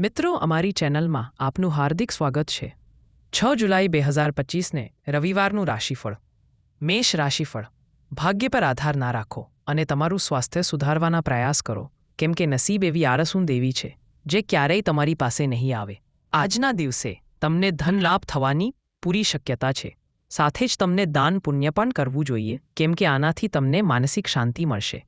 મિત્રો, અમારી ચેનલમાં આપનું હાર્દિક સ્વાગત છે. છ જુલાઈ બે હજાર પચીસને રવિવારનું રાશિફળ. મેષ રાશિફળ. ભાગ્ય પર આધાર ના રાખો અને તમારું સ્વાસ્થ્ય સુધારવાના પ્રયાસ કરો. કેમ કે નસીબ એવી આરસું દેવી છે, જે ક્યારેય તમારી પાસે નહીં આવે. આજના દિવસે તમને ધન લાભ થવાની પૂરી શક્યતા છે. સાથે જ તમને દાન પુણ્ય પણ કરવું જોઈએ, કેમ કે આનાથી તમને માનસિક શાંતિ મળશે.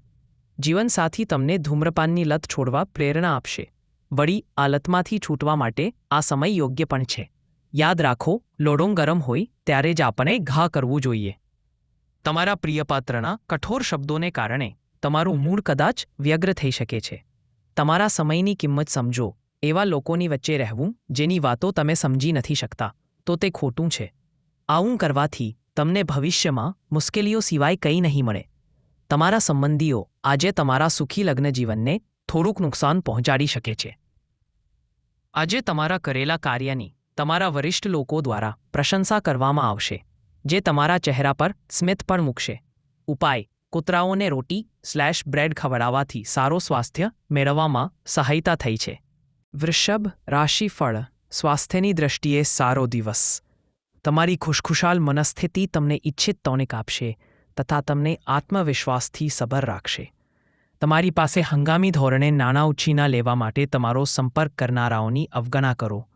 જીવનસાથી તમને ધૂમ્રપાનની લત છોડવા પ્રેરણા આપશે. વળી આ લતમાંથી છૂટવા માટે આ સમય યોગ્ય પણ છે. યાદ રાખો લોડોંગ ગરમ હોય ત્યારે જ આપણે ઘા કરવું જોઈએ. તમારા પ્રિયપાત્રના કઠોર શબ્દોને કારણે તમારું મૂળ કદાચ વ્યગ્ર થઈ શકે છે. તમારા સમયની કિંમત સમજો. એવા લોકોની વચ્ચે રહેવું, જેની વાતો તમે સમજી નથી શકતા, તો તે ખોટું છે. આવું કરવાથી તમને ભવિષ્યમાં મુશ્કેલીઓ સિવાય કંઈ નહીં મળે. તમારા સંબંધીઓ આજે તમારા સુખી લગ્ન જીવનને થોડુંક નુકસાન પહોંચાડી શકે છે. આજે તમારા કરેલા કાર્યની તમારા વરિષ્ઠ લોકો દ્વારા પ્રશંસા કરવામાં આવશે, જે તમારા ચહેરા પર સ્મિત પણ મૂકશે. ઉપાય, કૂતરાઓને રોટી સ્લેશ બ્રેડ ખવડાવવાથી સારો સ્વાસ્થ્ય મેળવવામાં સહાયતા થઈ છે. વૃષભ રાશિફળ, સ્વાસ્થ્યની દ્રષ્ટિએ સારો દિવસ. તમારી ખુશખુશાલ મનસ્થિતિ તમને ઇચ્છિત ટોનિક આપશે તથા તમને આત્મવિશ્વાસથી સબર રાખશે. તમારી પાસે હંગામી ધોરણે નાણાં ઉછીના લેવા માટે તમારો સંપર્ક કરનારાઓની અવગણા કરો.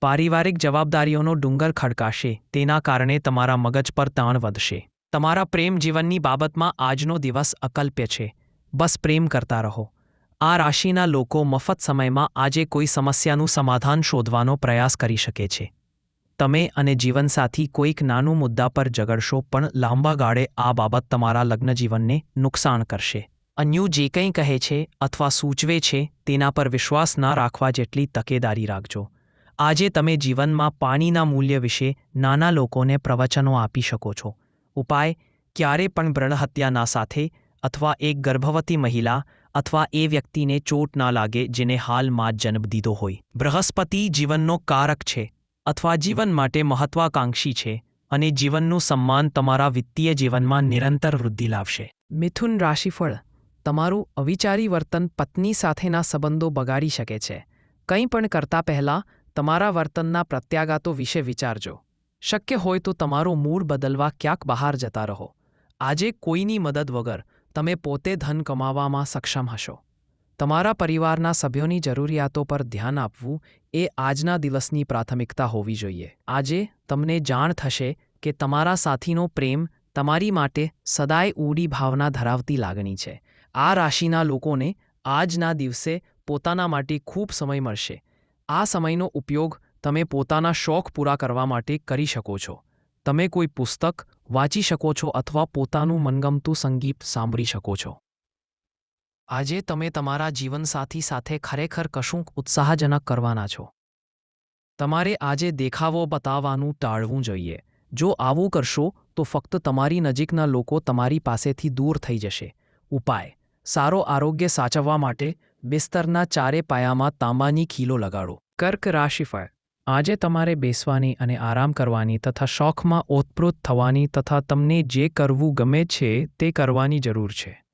પારિવારિક જવાબદારીઓનો ડુંગર ખડકાશે, તેના કારણે તમારા મગજ પર તાણ વધશે. તમારા પ્રેમ જીવનની બાબતમાં આજનો દિવસ અકલ્પ્ય છે. બસ પ્રેમ કરતા રહો. આ રાશિના લોકો મફત સમયમાં આજે કોઈ સમસ્યાનું સમાધાન શોધવાનો પ્રયાસ કરી શકે છે. તમે અને જીવનસાથી કોઈક નાનું મુદ્દા પર ઝઘડશો પણ લાંબા ગાળે આ બાબત તમારા લગ્નજીવનને નુકસાન કરશે. અન્યુ જે કંઈ કહે છે અથવા સૂચવે છે તેના પર વિશ્વાસ ન રાખવા જેટલી તકેદારી રાખજો. આજે તમે જીવનમાં પાણીના મૂલ્ય વિશે નાના લોકોને પ્રવચનો આપી શકો છો. ઉપાય, ક્યારે પણ બ્રણહત્યાના સાથે અથવા એક ગર્ભવતી મહિલા અથવા એ વ્યક્તિને ચોટ ના લાગે જેને હાલમાં જન્મ દીધો હોય. બૃહસ્પતિ જીવનનો કારક છે અથવા જીવન માટે મહત્વાકાંક્ષી છે અને જીવનનું સન્માન તમારા વિત્તીય જીવનમાં નિરંતર વૃદ્ધિ લાવશે. મિથુન રાશિફળ તમારું અવિચારી વર્તન પત્ની સાથેના સંબંધો બગાડી શકે છે. કંઈ પણ કરતા પહેલાં તમારા વર્તનના પ્રત્યાઘાતો વિશે વિચારજો. શક્ય હોય તો તમારો મૂળ બદલવા ક્યાંક બહાર જતા રહો. આજે કોઈની મદદ વગર તમે પોતે ધન કમાવામાં સક્ષમ હશો. તમારા પરિવારના સભ્યોની જરૂરિયાતો પર ધ્યાન આપવું એ આજના દિવસની પ્રાથમિકતા હોવી જોઈએ. આજે તમને જાણ થશે કે તમારા સાથીનો પ્રેમ તમારી માટે સદાય ઊડી ભાવના ધરાવતી લાગણી છે. આ રાશિના લોકોને આજના દિવસે પોતાના માટે ખૂબ સમય મળશે. આ સમયનો ઉપયોગ તમે પોતાના શોખ પૂરા કરવા માટે કરી શકો છો. તમે કોઈ પુસ્તક વાંચી શકો છો અથવા પોતાનું મનગમતું સંગીત સાંભળી શકો છો. આજે તમે તમારા જીવનસાથી સાથે ખરેખર કશુંક ઉત્સાહજનક કરવાના છો. તમારે આજે દેખાવો બતાવવાનું ટાળવું જોઈએ. જો આવું કરશો તો ફક્ત તમારી નજીકના લોકો તમારી પાસેથી દૂર થઈ જશે. ઉપાય. સારો આરોગ્ય સાચવવા માટે બિસ્તરના ચારે પાયામાં તાંબાની ખીલો લગાડો. કર્ક રાશિફળ. આજે તમારે બેસવાની અને આરામ કરવાની તથા શોખમાં ઓતપ્રોત થવાની તથા તમને જે કરવું ગમે છે તે કરવાની જરૂર છે.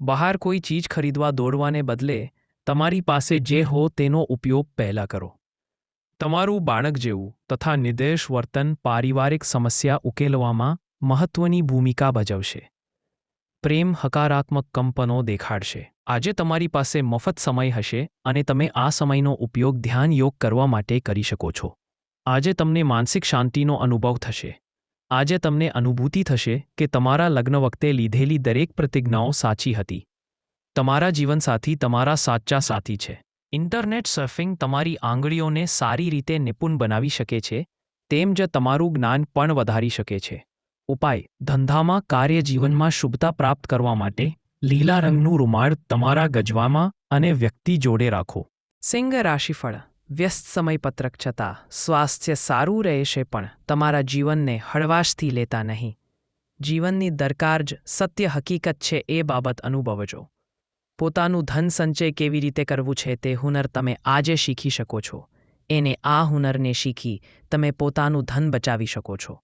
બહાર કોઈ ચીજ ખરીદવા દોડવાને બદલે તમારી પાસે જે હો તેનો ઉપયોગ પહેલાં કરો. તમારું બાળક જેવું તથા નિર્દેશ વર્તન પારિવારિક સમસ્યા ઉકેલવામાં મહત્વની ભૂમિકા ભજવશે. પ્રેમ હકારાત્મક કંપનો દેખાડશે. આજે તમારી પાસે મફત સમય હશે અને તમે આ સમયનો ઉપયોગ ધ્યાન યોગ કરવા માટે કરી શકો છો. આજે તમને માનસિક શાંતિનો અનુભવ થશે. આજે તમને અનુભૂતિ થશે કે તમારા લગ્ન વખતે લીધેલી દરેક પ્રતિજ્ઞાઓ સાચી હતી. તમારા જીવનસાથી તમારા સાચા સાથી છે. ઇન્ટરનેટ સર્ફિંગ તમારી આંગળીઓને સારી રીતે નિપુણ બનાવી શકે છે, તેમ જ તમારું જ્ઞાન પણ વધારી શકે છે. ઉપાય ધંધામાં કાર્યજીવનમાં શુભતા પ્રાપ્ત કરવા માટે લીલા રંગનું રૂમાળ તમારા ગજવામાં અને વ્યક્તિ જોડે રાખો. સિંહ રાશિફળ. વ્યસ્ત સમયપત્રક છતાં સ્વાસ્થ્ય સારું રહેશે પણ તમારા જીવનને હળવાશથી લેતા નહીં. જીવનની દરકાર જ સત્ય હકીકત છે એ બાબત અનુભવજો. પોતાનું ધન સંચય કેવી રીતે કરવું છે તે હુનર તમે આજે શીખી શકો છો. એને આ હુનરને શીખી તમે પોતાનું ધન બચાવી શકો છો.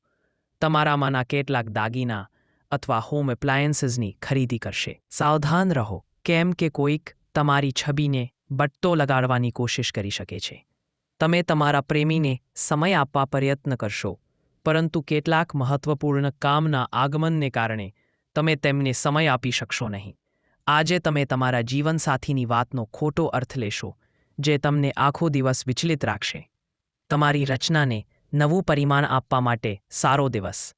તમારામાંના કેટલાક દાગીના અથવા હોમ એપ્લાયન્સીસની ખરીદી કરશે. સાવધાન રહો, કેમ કે કોઈક તમારી છબીને બટ્ટો લગાડવાની કોશિશ કરી શકે છે. તમે તમારા પ્રેમીને સમય આપવા પ્રયત્ન કરશો, પરંતુ કેટલાક મહત્વપૂર્ણ કામના આગમનને કારણે તમે તેમને સમય આપી શકશો નહીં. આજે તમે તમારા જીવનસાથીની વાતનો ખોટો અર્થ લેશો, જે તમને આખો દિવસ વિચલિત રાખશે. તમારી રચનાને નવું પરિમાણ આપવા માટે સારો દિવસ.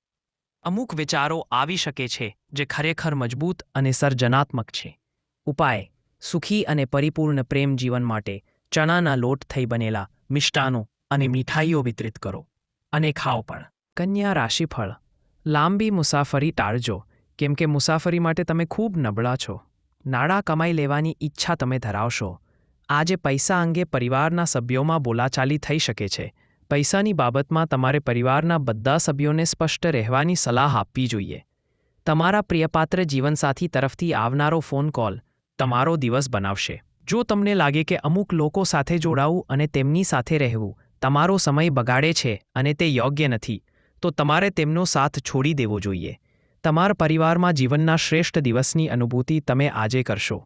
અમુક વિચારો આવી શકે છે જે ખરેખર મજબૂત અને સર્જનાત્મક છે. ઉપાય. સુખી અને પરિપૂર્ણ પ્રેમ જીવન માટે ચણાના લોટ થઈ બનેલા મિષ્ટાનો અને મીઠાઈઓ વિતરિત કરો. અને ખાઓ પણ. કન્યા રાશિફળ. લાંબી મુસાફરી ટાળજો. કેમ કે મુસાફરી માટે તમે ખૂબ નબળા છો. નાણાં કમાઈ લેવાની ઈચ્છા તમે ધરાવશો. આજે પૈસા અંગે પરિવારના સભ્યોમાં બોલાચાલી થઈ શકે છે. પૈસાની બાબતમાં તમારે પરિવારના બધા સભ્યોને સ્પષ્ટ રહેવાની સલાહ આપવી જોઈએ. તમારા પ્રિયપાત્ર જીવનસાથી તરફથી આવનારો ફોન કોલ તમારો દિવસ બનાવશે. જો તમને લાગે કે અમુક લોકો સાથે જોડાવું અને તેમની સાથે રહેવું તમારો સમય બગાડે છે અને તે યોગ્ય નથી, તો તમારે તેમનો સાથ છોડી દેવો જોઈએ. તમારા પરિવારમાં જીવનના શ્રેષ્ઠ દિવસની અનુભૂતિ તમે આજે કરશો.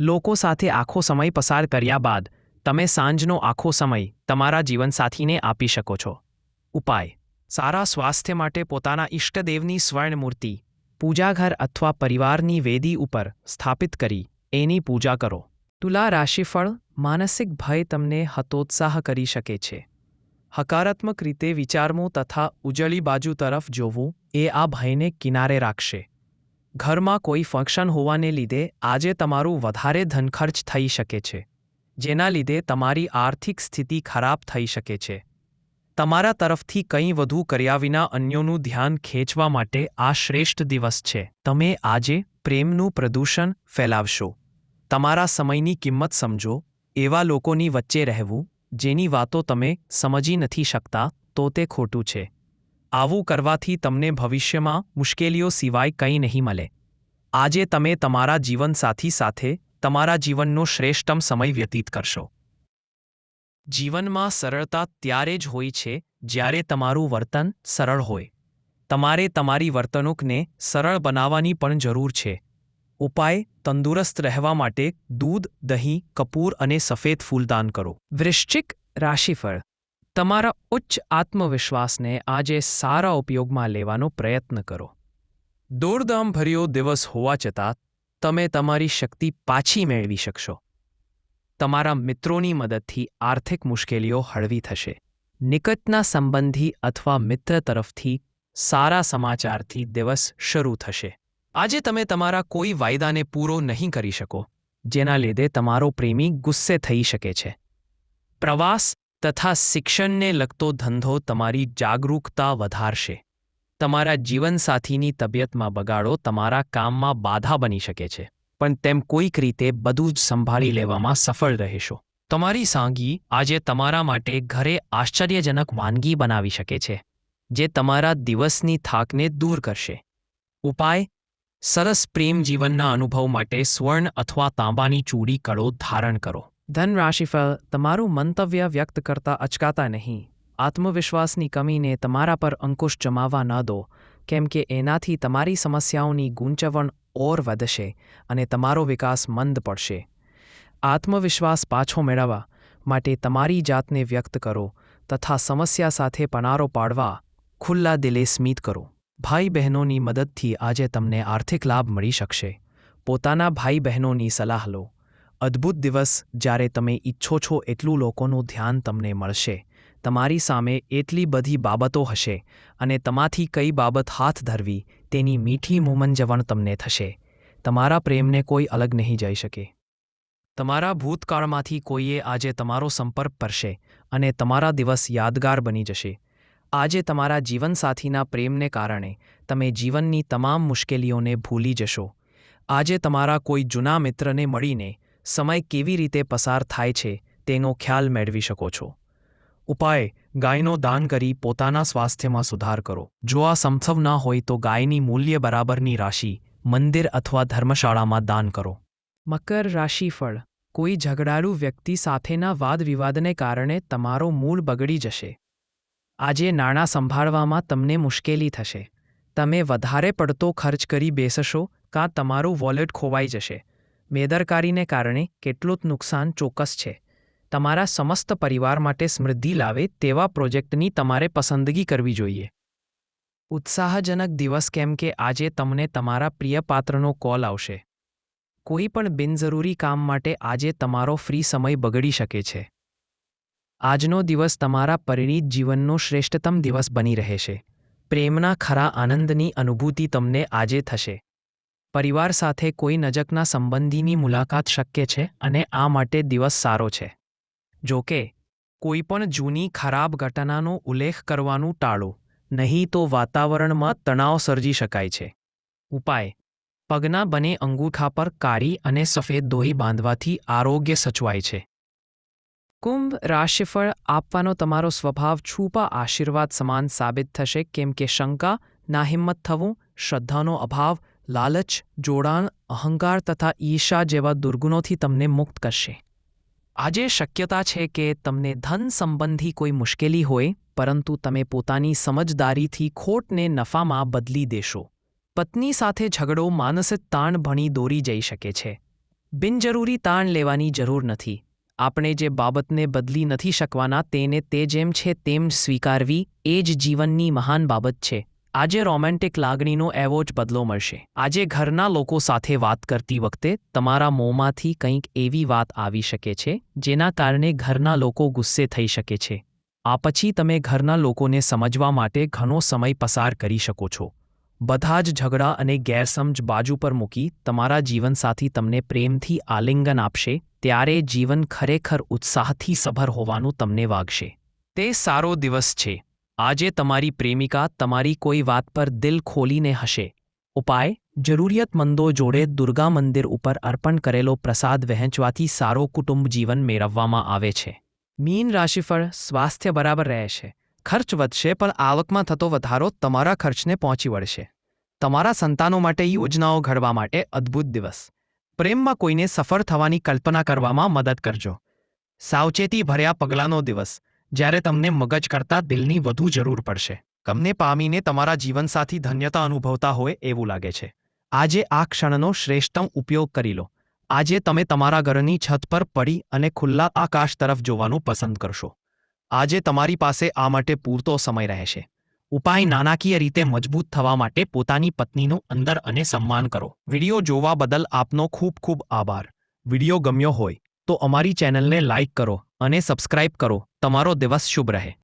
લોકો સાથે આખો સમય પસાર કર્યા બાદ તમે સાંજનો આખો સમય તમારા જીવનસાથીને આપી શકો છો. ઉપાય. સારા સ્વાસ્થ્ય માટે પોતાના ઇષ્ટદેવની સ્વર્ણમૂર્તિ, પૂજાઘર અથવા પરિવારની વેદી ઉપર સ્થાપિત કરી એની પૂજા કરો. તુલા રાશિફળ માનસિક ભય તમને હતોત્સાહ કરી શકે છે. હકારાત્મક રીતે વિચારવું તથા ઉજળી બાજુ તરફ જોવું એ આ ભયને કિનારે રાખશે. ઘરમાં કોઈ ફંક્શન હોવાને લીધે આજે તમારું વધારે ધનખર્ચ થઈ શકે છે. જેના લીધે તમારી આર્થિક સ્થિતિ ખરાબ થઈ શકે છે. તમારા તરફથી કંઈ વધુ કર્યા વિના અન્યોનું ધ્યાન ખેંચવા માટે આ શ્રેષ્ઠ દિવસ છે. તમે આજે પ્રેમનું પ્રદૂષણ ફેલાવશો. તમારા સમયની કિંમત સમજો. એવા લોકોની વચ્ચે રહેવું, જેની વાતો તમે સમજી નથી શકતા, તો તે ખોટું છે. આવું કરવાથી તમને ભવિષ્યમાં મુશ્કેલીઓ સિવાય કંઈ નહીં મળે. આજે તમે તમારા જીવનસાથી સાથે તમારા જીવનનો શ્રેષ્ઠતમ સમય વ્યતીત કરશો. જીવનમાં સરળતા ત્યારે જ હોય છે, જ્યારે તમારું વર્તન સરળ હોય. તમારે તમારી વર્તણૂકને સરળ બનાવવાની પણ જરૂર છે. ઉપાય, તંદુરસ્ત રહેવા માટે દૂધ, દહીં, કપૂર અને સફેદ ફૂલદાન કરો. વૃશ્ચિક રાશિફળ. તમારા ઉચ્ચ આત્મવિશ્વાસને આજે સારા ઉપયોગમાં લેવાનો પ્રયત્ન કરો. દોડધામ ભર્યો દિવસ હોવા છતાં તમે તમારી શક્તિ પાછી મેળવી શકશો. તમારા મિત્રોની મદદથી આર્થિક મુશ્કેલીઓ હળવી થશે. નિકટના સંબંધી અથવા મિત્ર તરફથી સારા સમાચારથી દિવસ શરૂ થશે. આજે તમે તમારા કોઈ વાયદાને પૂરો નહીં કરી શકો, જેના લીધે તમારો પ્રેમી ગુસ્સે થઈ શકે છે. પ્રવાસ તથા શિક્ષણને લગતો ધંધો તમારી જાગરૂકતા વધારશે. તમારા જીવનસાથીની તબિયતમાં બગાડો તમારા કામમાં બાધા બની શકે છે. પણ તેમ કોઈક રીતે બધું જ સંભાળી લેવામાં સફળ રહેશો. તમારી સાંગી આજે તમારા માટે ઘરે આશ્ચર્યજનક વાનગી બનાવી શકે છે જે તમારા દિવસની થાકને દૂર કરશે. ઉપાય? સરસ પ્રેમ જીવનના અનુભવ માટે સ્વર્ણ અથવા તાંબાની ચૂડી કળો ધારણ કરો. ધન રાશિફળ તમારું મંતવ્ય વ્યક્ત કરતા અચકાતા નહીં. આત્મવિશ્વાસની કમીને તમારા પર અંકુશ જમાવવા ન દો, કેમ કે એનાથી તમારી સમસ્યાઓની ગૂંચવણ ઓર વધશે અને તમારો વિકાસ મંદ પડશે. આત્મવિશ્વાસ પાછો મેળવવા માટે તમારી જાતને વ્યક્ત કરો તથા સમસ્યા સાથે પનારો પાડવા ખુલ્લા દિલે સ્મિત કરો. ભાઈ બહેનોની મદદથી આજે તમને આર્થિક લાભ મળી શકશે. પોતાના ભાઈ બહેનોની સલાહ લો. અદ્ભુત દિવસ જ્યારે તમે ઈચ્છો છો એટલું લોકોનું ધ્યાન તમને મળશે. તમારી સામે એટલી બધી બાબતો હશે અને તમાથી કઈ બાબત હાથ ધરવી તેની મીઠી મુમંજવણ તમને થશે. તમારા પ્રેમને કોઈ અલગ નહીં જઈ શકે. તમારા ભૂતકાળમાંથી કોઈએ આજે તમારો સંપર્ક કરશે અને તમારા દિવસ યાદગાર બની જશે. આજે તમારા જીવનસાથીના પ્રેમને કારણે તમે જીવનની તમામ મુશ્કેલીઓને ભૂલી જશો. આજે તમારા કોઈ જૂના મિત્રને મળીને સમય કેવી રીતે પસાર થાય છે તેનો ખ્યાલ મેળવી શકો છો. ઉપાય, ગાયનો દાન કરી પોતાના સ્વાસ્થ્યમાં સુધાર કરો. જો આ સંભવ ના હોય તો ગાયની મૂલ્ય બરાબરની રાશિ, મંદિર અથવા ધર્મશાળામાં દાન કરો. મકર રાશિફળ કોઈ ઝઘડાળુ વ્યક્તિ સાથેના વાદવિવાદને કારણે તમારો મૂળ બગડી જશે. આજે નાણાં સંભાળવામાં તમને મુશ્કેલી થશે. તમે વધારે પડતો ખર્ચ કરી બેસશો, કાં તમારું વોલેટ ખોવાઈ જશે. બેદરકારીને કારણે કેટલું નુકસાન ચોક્કસ છે. તમારા સમસ્ત પરિવાર માટે સમૃદ્ધિ લાવે તેવા પ્રોજેક્ટની તમારે પસંદગી કરવી જોઈએ. ઉત્સાહજનક દિવસ કેમ કે આજે તમને તમારા પ્રિય પાત્રનો કોલ આવશે. કોઈ પણ બિનજરૂરી કામ માટે આજે તમારો ફ્રી સમય બગડી શકે છે. આજનો દિવસ તમારા પરિણીત જીવનનો શ્રેષ્ઠતમ દિવસ બની રહેશે. પ્રેમના ખરા આનંદની અનુભૂતિ તમને આજે થશે. પરિવાર સાથે કોઈ નજકના સંબંધીની મુલાકાત શક્ય છે અને આ માટે દિવસ સારો છે. જો કે કોઈ પણ જૂની ખરાબ ઘટનાનો ઉલ્લેખ કરવાનું ટાળો, નહીં તો વાતાવરણમાં તણાવ સર્જી શકાય છે. ઉપાય, પગના બને અંગૂઠા પર કાળી અને સફેદ દોહી બાંધવાથી આરોગ્ય સચવાય છે. કુંભ રાશિફળ આપવાનો તમારો સ્વભાવ છૂપા આશીર્વાદ સમાન સાબિત થશે કેમ કે શંકા નાહિંમત થવું, શ્રદ્ધાનો અભાવ, લાલચ, જોડાણ, અહંકાર તથા ઈર્ષા જેવા દુર્ગુણોથી તમને મુક્ત કરશે. આજે શક્યતા છે કે તમને ધન સંબંધી કોઈ મુશ્કેલી હોય, પરંતુ તમે પોતાની સમજદારીથી ખોટને નફામાં બદલી દેશો. પત્ની સાથે ઝઘડો માનસિક તાણ ભણી દોરી જઈ શકે છે. બિનજરૂરી તાણ લેવાની જરૂર નથી. આપણે જે બાબતને બદલી નથી શકવાના, તેને તે જેમ છે તેમ સ્વીકારવી, એ જ જીવનની મહાન બાબત છે. આજે રોમેન્ટિક લાગણીનો એવો જ બદલો મળશે. આજે ઘરના લોકો સાથે વાત કરતી વખતે તમારા મોંમાંથી કંઈક એવી વાત આવી શકે છે, જેના કારણે ઘરના લોકો ગુસ્સે થઈ શકે છે. આ પછી તમે ઘરના લોકોને સમજવા માટે ઘણો સમય પસાર કરી શકો છો. બધા જ ઝઘડા અને ગેરસમજ બાજુ પર મૂકી તમારા જીવનસાથી તમને પ્રેમથી આલિંગન આપશે, ત્યારે જીવન ખરેખર ઉત્સાહથી સભર હોવાનું તમને વાગશે. તે સારો દિવસ છે. આજે તમારી પ્રેમિકા તમારી કોઈ વાત પર દિલ ખોલીને હશે. ઉપાય, જરૂરિયાતમંદો જોડે દુર્ગા મંદિર ઉપર અર્પણ કરેલો પ્રસાદ વહેંચવાથી સારો કુટુંબ જીવન મેળવવામાં આવે છે. મીન રાશિફળ સ્વાસ્થ્ય બરાબર રહેશે ખર્ચ વધશે પણ આવકમાં થતો વધારો તમારા ખર્ચને પહોંચી વળશે. તમારા સંતાનો માટે યોજનાઓ ઘડવા માટે અદ્ભુત દિવસ. પ્રેમમાં કોઈને સફળ થવાની કલ્પના કરવામાં મદદ કરજો. સાવચેતી ભર્યા પગલાંનો દિવસ. જ્યારે તમને મગજ કરતાં દિલની વધુ જરૂર પડશે. તમને પામીને તમારા જીવનસાથી ધન્યતા અનુભવતા હોય એવું લાગે છે. આજે આ ક્ષણનો શ્રેષ્ઠતમ ઉપયોગ કરી લો. આજે તમે તમારા ઘરની છત પર પડી અને ખુલ્લા આકાશ તરફ જોવાનું પસંદ કરશો. આજે તમારી પાસે આ માટે પૂરતો સમય રહેશે. ઉપાય નાણાકીય રીતે મજબૂત થવા માટે પોતાની પત્નીનું અંદર અને સન્માન કરો. વીડિયો જોવા બદલ આપનો ખૂબ ખૂબ આભાર. વિડિયો ગમ્યો હોય તો અમારી ચેનલને લાઇક કરો. અને સબસ્ક્રાઇબ કરો. તમારો દિવસ શુભ રહે.